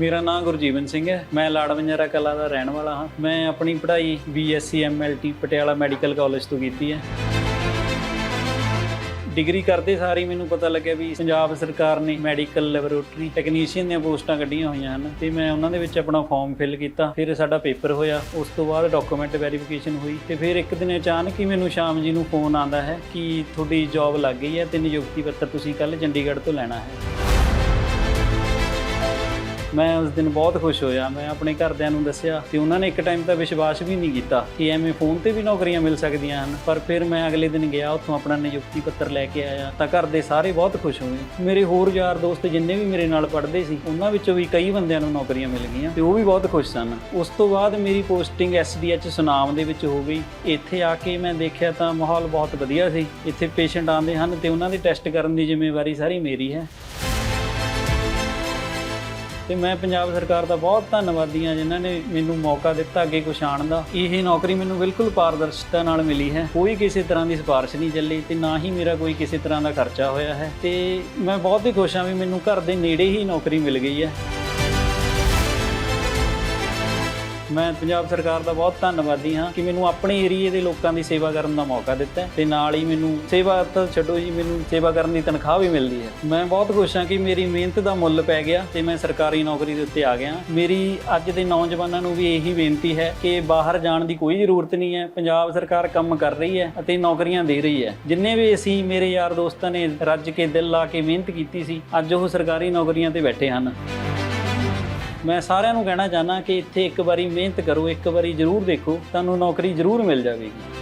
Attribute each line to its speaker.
Speaker 1: ਮੇਰਾ ਨਾਮ ਗੁਰਜੀਵਨ ਸਿੰਘ ਹੈ। ਮੈਂ ਲਾੜਵੰਜਰਾ ਕਲਾ ਦਾ ਰਹਿਣ ਵਾਲਾ ਹਾਂ। ਮੈਂ ਆਪਣੀ ਪੜ੍ਹਾਈ BSc MLT Patiala medical college ਤੋਂ ਕੀਤੀ ਹੈ। ਡਿਗਰੀ ਕਰਦੇ ਸਾਰ ਹੀ ਮੈਨੂੰ ਪਤਾ ਲੱਗਿਆ ਵੀ ਪੰਜਾਬ ਸਰਕਾਰ ਨੇ ਮੈਡੀਕਲ ਲੈਬੋਰੇਟਰੀ ਟੈਕਨੀਸ਼ੀਅਨ ਦੀਆਂ ਪੋਸਟਾਂ ਕੱਢੀਆਂ ਹੋਈਆਂ ਹਨ ਤੇ ਮੈਂ ਉਹਨਾਂ ਦੇ ਵਿੱਚ ਆਪਣਾ ਫਾਰਮ ਫਿਲ ਕੀਤਾ। ਫਿਰ ਸਾਡਾ ਪੇਪਰ ਹੋਇਆ। ਉਸ ਤੋਂ ਬਾਅਦ ਡਾਕੂਮੈਂਟ ਵੈਰੀਫਿਕੇਸ਼ਨ ਹੋਈ ਤੇ ਫਿਰ ਇੱਕ ਦਿਨ ਅਚਾਨਕ ਹੀ ਮੈਨੂੰ ਸ਼ਾਮ ਜੀ ਨੂੰ ਫੋਨ ਆਂਦਾ ਹੈ ਕਿ ਤੁਹਾਡੀ ਜੌਬ ਲੱਗ ਗਈ ਹੈ ਤੇ ਨਿਯੁਕਤੀ ਪੱਤਰ ਤੁਸੀਂ ਕੱਲ ਚੰਡੀਗੜ੍ਹ ਤੋਂ ਲੈਣਾ ਹੈ। ਮੈਂ ਉਸ ਦਿਨ ਬਹੁਤ ਖੁਸ਼ ਹੋਇਆ। ਮੈਂ ਆਪਣੇ ਘਰਦਿਆਂ ਨੂੰ ਦੱਸਿਆ ਤੇ ਉਹਨਾਂ ਨੇ ਇੱਕ ਟਾਈਮ ਤਾਂ ਵਿਸ਼ਵਾਸ ਵੀ ਨਹੀਂ ਕੀਤਾ ਕਿ ਐਵੇਂ ਫੋਨ ਤੇ ਵੀ ਨੌਕਰੀਆਂ ਮਿਲ ਸਕਦੀਆਂ ਹਨ। ਪਰ ਫਿਰ ਮੈਂ ਅਗਲੇ ਦਿਨ ਗਿਆ, ਉੱਥੋਂ ਆਪਣਾ ਨਿਯੁਕਤੀ ਪੱਤਰ ਲੈ ਕੇ ਆਇਆ। ਤਾਂ ਘਰ ਦੇ ਸਾਰੇ ਬਹੁਤ ਖੁਸ਼ ਹੋਏ। ਮੇਰੇ ਹੋਰ ਯਾਰ ਦੋਸਤ ਜਿੰਨੇ ਵੀ ਮੇਰੇ ਨਾਲ ਪੜ੍ਹਦੇ ਸੀ, ਉਹਨਾਂ ਵਿੱਚੋਂ ਵੀ ਕਈ ਬੰਦਿਆਂ ਨੂੰ ਨੌਕਰੀਆਂ ਮਿਲ ਗਈਆਂ ਤੇ ਉਹ ਵੀ ਬਹੁਤ ਖੁਸ਼ ਸਨ। ਉਸ ਤੋਂ ਬਾਅਦ ਮੇਰੀ ਪੋਸਟਿੰਗ ਐਸਡੀਐਚ ਸੁਨਾਮ ਦੇ ਵਿੱਚ ਹੋ ਗਈ। ਇੱਥੇ ਆ ਕੇ ਮੈਂ ਦੇਖਿਆ ਤਾਂ ਮਾਹੌਲ ਬਹੁਤ ਵਧੀਆ ਸੀ। ਇੱਥੇ ਪੇਸ਼ੈਂਟ ਆਉਂਦੇ ਹਨ ਤੇ ਉਹਨਾਂ ਦੇ ਟੈਸਟ ਕਰਨ ਦੀ ਜ਼ਿੰਮੇਵਾਰੀ ਸਾਰੀ ਮੇਰੀ ਹੈ। ਤੇ ਮੈਂ ਪੰਜਾਬ ਸਰਕਾਰ ਦਾ ਬਹੁਤ ਧੰਨਵਾਦੀ ਹਾਂ ਜਿਨ੍ਹਾਂ ਨੇ ਮੈਨੂੰ ਮੌਕਾ ਦਿੱਤਾ ਅੱਗੇ ਕੁਛ ਆਉਣ ਦਾ। ਇਹ ਨੌਕਰੀ ਮੈਨੂੰ ਬਿਲਕੁਲ ਪਾਰਦਰਸ਼ਤਾ ਨਾਲ ਮਿਲੀ ਹੈ। ਕੋਈ ਕਿਸੇ ਤਰ੍ਹਾਂ ਦੀ ਸਿਫਾਰਿਸ਼ ਨਹੀਂ ਚੱਲੀ ਤੇ ਨਾ ਹੀ ਮੇਰਾ ਕੋਈ ਕਿਸੇ ਤਰ੍ਹਾਂ ਦਾ ਖਰਚਾ ਹੋਇਆ ਹੈ। ਤੇ ਮੈਂ ਬਹੁਤ ਹੀ ਖੁਸ਼ ਹਾਂ ਵੀ ਮੈਨੂੰ ਘਰ ਦੇ ਨੇੜੇ ਹੀ ਨੌਕਰੀ ਮਿਲ ਗਈ ਹੈ। ਮੈਂ ਪੰਜਾਬ ਸਰਕਾਰ ਦਾ ਬਹੁਤ ਧੰਨਵਾਦੀ ਹਾਂ ਕਿ ਮੈਨੂੰ ਆਪਣੇ ਏਰੀਏ ਦੇ ਲੋਕਾਂ ਦੀ ਸੇਵਾ ਕਰਨ ਦਾ ਮੌਕਾ ਦਿੱਤਾ ਹੈ ਤੇ ਨਾਲ ਹੀ ਮੈਨੂੰ ਸੇਵਾ ਤਾਂ ਛੱਡੋ ਜੀ, ਮੈਨੂੰ ਸੇਵਾ ਕਰਨ ਦੀ ਤਨਖਾਹ ਵੀ ਮਿਲਦੀ ਹੈ। ਮੈਂ ਬਹੁਤ ਖੁਸ਼ ਹਾਂ ਕਿ ਮੇਰੀ ਮਿਹਨਤ ਦਾ ਮੁੱਲ ਪੈ ਗਿਆ ਤੇ ਮੈਂ ਸਰਕਾਰੀ ਨੌਕਰੀ ਦੇ ਉੱਤੇ ਆ ਗਿਆ ਮੇਰੀ ਅੱਜ ਦੇ ਨੌਜਵਾਨਾਂ ਨੂੰ ਵੀ ਇਹੀ ਬੇਨਤੀ ਹੈ ਕਿ ਬਾਹਰ ਜਾਣ ਦੀ ਕੋਈ ਜ਼ਰੂਰਤ ਨਹੀਂ ਹੈ। ਪੰਜਾਬ ਸਰਕਾਰ ਕੰਮ ਕਰ ਰਹੀ ਹੈ ਅਤੇ ਨੌਕਰੀਆਂ ਦੇ ਰਹੀ ਹੈ। ਜਿੰਨੇ ਵੀ ਅਸੀਂ ਮੇਰੇ ਯਾਰ ਦੋਸਤਾਂ ਨੇ ਰੱਜ ਕੇ ਦਿਲ ਲਾ ਕੇ ਮਿਹਨਤ ਕੀਤੀ ਸੀ, ਅੱਜ ਉਹ ਸਰਕਾਰੀ ਨੌਕਰੀਆਂ ਤੇ ਬੈਠੇ ਹਨ। ਮੈਂ ਸਾਰਿਆਂ ਨੂੰ ਕਹਿਣਾ ਚਾਹਨਾ ਕਿ ਇੱਥੇ ਇੱਕ ਵਾਰੀ ਮਿਹਨਤ ਕਰੋ, ਇੱਕ ਵਾਰੀ ਜ਼ਰੂਰ ਦੇਖੋ, ਤੁਹਾਨੂੰ ਨੌਕਰੀ ਜ਼ਰੂਰ ਮਿਲ ਜਾਵੇਗੀ।